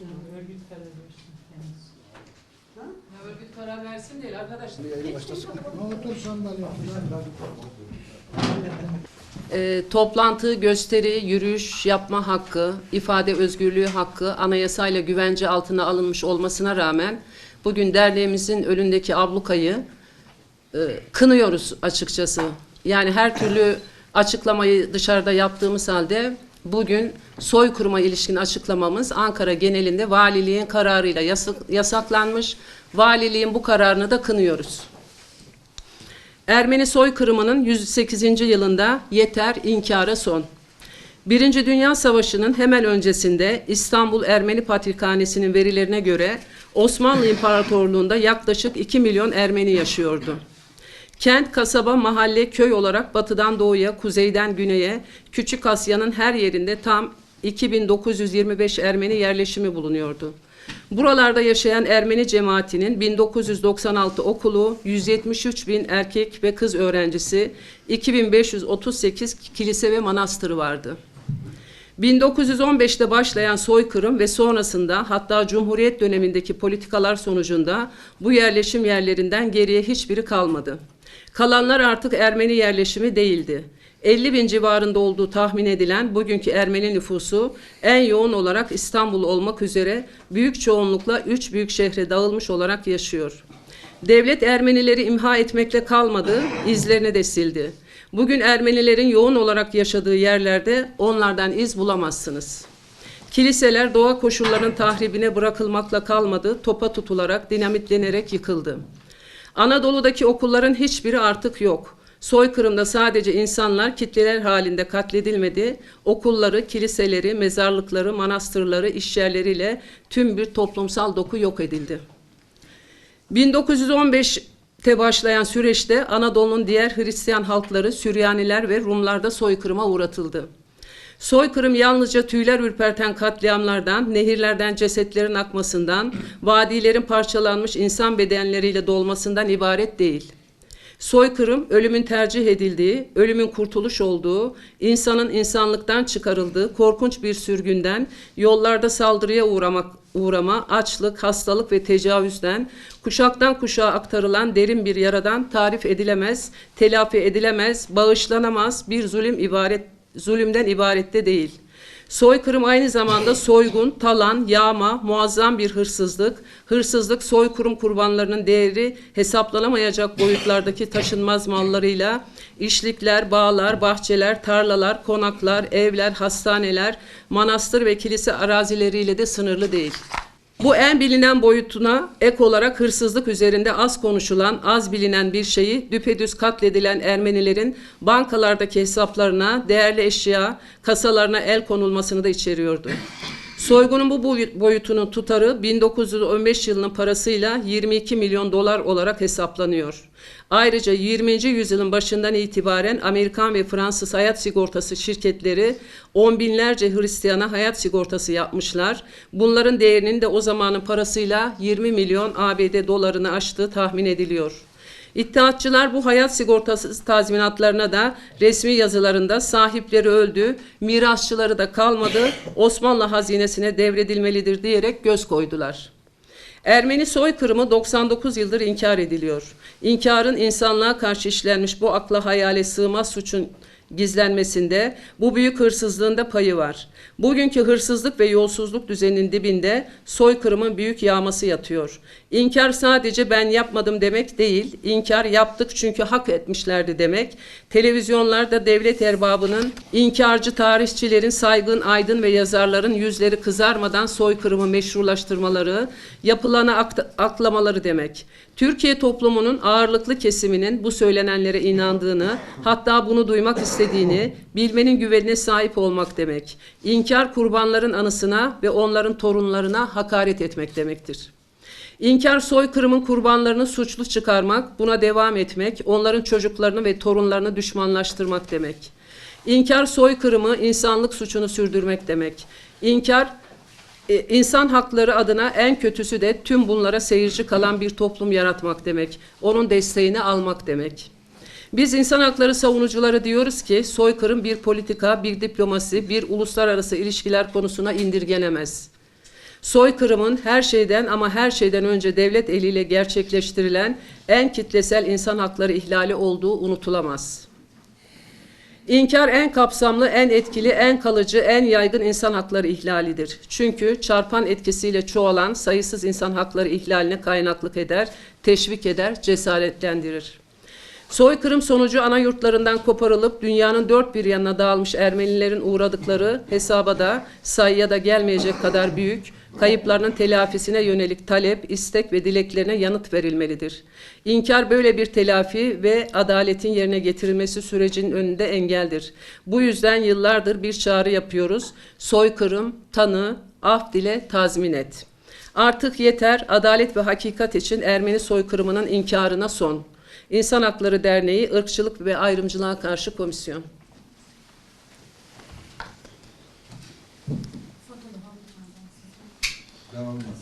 Örgüt karar versin kendisi. Ha? Ya örgüt karar versin değil arkadaşlar. Otur sandalye. E, toplantı, gösteri, yürüyüş yapma hakkı, ifade özgürlüğü hakkı anayasayla güvence altına alınmış olmasına rağmen bugün derneğimizin önündeki ablukayı e, kınıyoruz açıkçası. Yani her türlü açıklamayı dışarıda yaptığımız halde bugün soykırıma ilişkin açıklamamız Ankara genelinde valiliğin kararıyla yasak, yasaklanmış. Valiliğin bu kararını da kınıyoruz. Ermeni soykırımının 108. yılında yeter inkara son. Birinci Dünya Savaşı'nın hemen öncesinde İstanbul Ermeni Patrikhanesi'nin verilerine göre Osmanlı İmparatorluğu'nda yaklaşık 2 milyon Ermeni yaşıyordu. Kent, kasaba, mahalle, köy olarak batıdan doğuya, kuzeyden güneye, Küçük Asya'nın her yerinde tam 2925 Ermeni yerleşimi bulunuyordu. Buralarda yaşayan Ermeni cemaatinin 1996 okulu, 173 bin erkek ve kız öğrencisi, 2538 kilise ve manastırı vardı. 1915'te başlayan soykırım ve sonrasında hatta Cumhuriyet dönemindeki politikalar sonucunda bu yerleşim yerlerinden geriye hiçbiri kalmadı. Kalanlar artık Ermeni yerleşimi değildi. 50 bin civarında olduğu tahmin edilen bugünkü Ermeni nüfusu en yoğun olarak İstanbul olmak üzere büyük çoğunlukla üç büyük şehre dağılmış olarak yaşıyor. Devlet Ermenileri imha etmekle kalmadı, izlerini de sildi. Bugün Ermenilerin yoğun olarak yaşadığı yerlerde onlardan iz bulamazsınız. Kiliseler doğa koşullarının tahribine bırakılmakla kalmadı, topa tutularak, dinamitlenerek yıkıldı. Anadolu'daki okulların hiçbiri artık yok. Soykırımda sadece insanlar kitleler halinde katledilmedi. Okulları, kiliseleri, mezarlıkları, manastırları, işyerleriyle tüm bir toplumsal doku yok edildi. 1915'te başlayan süreçte Anadolu'nun diğer Hristiyan halkları, Süryaniler ve Rumlar da soykırıma uğratıldı. Soykırım yalnızca tüyler ürperten katliamlardan, nehirlerden cesetlerin akmasından, vadilerin parçalanmış insan bedenleriyle dolmasından ibaret değil. Soykırım, ölümün tercih edildiği, ölümün kurtuluş olduğu, insanın insanlıktan çıkarıldığı korkunç bir sürgünden, yollarda saldırıya uğramak, uğrama, açlık, hastalık ve tecavüzden, kuşaktan kuşağa aktarılan derin bir yaradan tarif edilemez, telafi edilemez, bağışlanamaz bir zulüm ibaret, zulümden ibarette değil. Soykırım aynı zamanda soygun, talan, yağma, muazzam bir hırsızlık, hırsızlık soykırım kurbanlarının değeri hesaplanamayacak boyutlardaki taşınmaz mallarıyla, işlikler, bağlar, bahçeler, tarlalar, konaklar, evler, hastaneler, manastır ve kilise arazileriyle de sınırlı değil. Bu en bilinen boyutuna ek olarak hırsızlık üzerinde az konuşulan, az bilinen bir şeyi düpedüz katledilen Ermenilerin bankalardaki hesaplarına, değerli eşya, kasalarına el konulmasını da içeriyordu. Soygunun bu boyut- boyutunun tutarı 1915 yılının parasıyla 22 milyon dolar olarak hesaplanıyor. Ayrıca 20. yüzyılın başından itibaren Amerikan ve Fransız hayat sigortası şirketleri on binlerce Hristiyana hayat sigortası yapmışlar. Bunların değerinin de o zamanın parasıyla 20 milyon ABD dolarını aştığı tahmin ediliyor. İttihatçılar bu hayat sigortası tazminatlarına da resmi yazılarında sahipleri öldü, mirasçıları da kalmadı, Osmanlı hazinesine devredilmelidir diyerek göz koydular. Ermeni soykırımı 99 yıldır inkar ediliyor. İnkarın insanlığa karşı işlenmiş bu akla hayale sığmaz suçun gizlenmesinde, bu büyük hırsızlığında payı var. Bugünkü hırsızlık ve yolsuzluk düzeninin dibinde soykırımın büyük yağması yatıyor. İnkar sadece ben yapmadım demek değil, inkar yaptık çünkü hak etmişlerdi demek. Televizyonlarda devlet erbabının, inkarcı tarihçilerin, saygın, aydın ve yazarların yüzleri kızarmadan soykırımı meşrulaştırmaları, yapılana aklamaları demek. Türkiye toplumunun ağırlıklı kesiminin bu söylenenlere inandığını, hatta bunu duymak istediğini, bilmenin güvenine sahip olmak demek. İnkar kurbanların anısına ve onların torunlarına hakaret etmek demektir. İnkar soykırımın kurbanlarını suçlu çıkarmak, buna devam etmek, onların çocuklarını ve torunlarını düşmanlaştırmak demek. İnkar soykırımı insanlık suçunu sürdürmek demek. İnkar insan hakları adına en kötüsü de tüm bunlara seyirci kalan bir toplum yaratmak demek. Onun desteğini almak demek. Biz insan hakları savunucuları diyoruz ki soykırım bir politika, bir diplomasi, bir uluslararası ilişkiler konusuna indirgenemez. Soykırımın her şeyden ama her şeyden önce devlet eliyle gerçekleştirilen en kitlesel insan hakları ihlali olduğu unutulamaz. İnkar en kapsamlı, en etkili, en kalıcı, en yaygın insan hakları ihlalidir. Çünkü çarpan etkisiyle çoğalan sayısız insan hakları ihlaline kaynaklık eder, teşvik eder, cesaretlendirir. Soykırım sonucu ana yurtlarından koparılıp dünyanın dört bir yanına dağılmış Ermenilerin uğradıkları hesaba da sayıya da gelmeyecek kadar büyük, kayıplarının telafisine yönelik talep, istek ve dileklerine yanıt verilmelidir. İnkar böyle bir telafi ve adaletin yerine getirilmesi sürecinin önünde engeldir. Bu yüzden yıllardır bir çağrı yapıyoruz. Soykırım, tanı, af dile, tazmin et. Artık yeter, adalet ve hakikat için Ermeni soykırımının inkarına son. İnsan Hakları Derneği, Irkçılık ve Ayrımcılığa Karşı Komisyon. Devam olmasın arkadaşlar.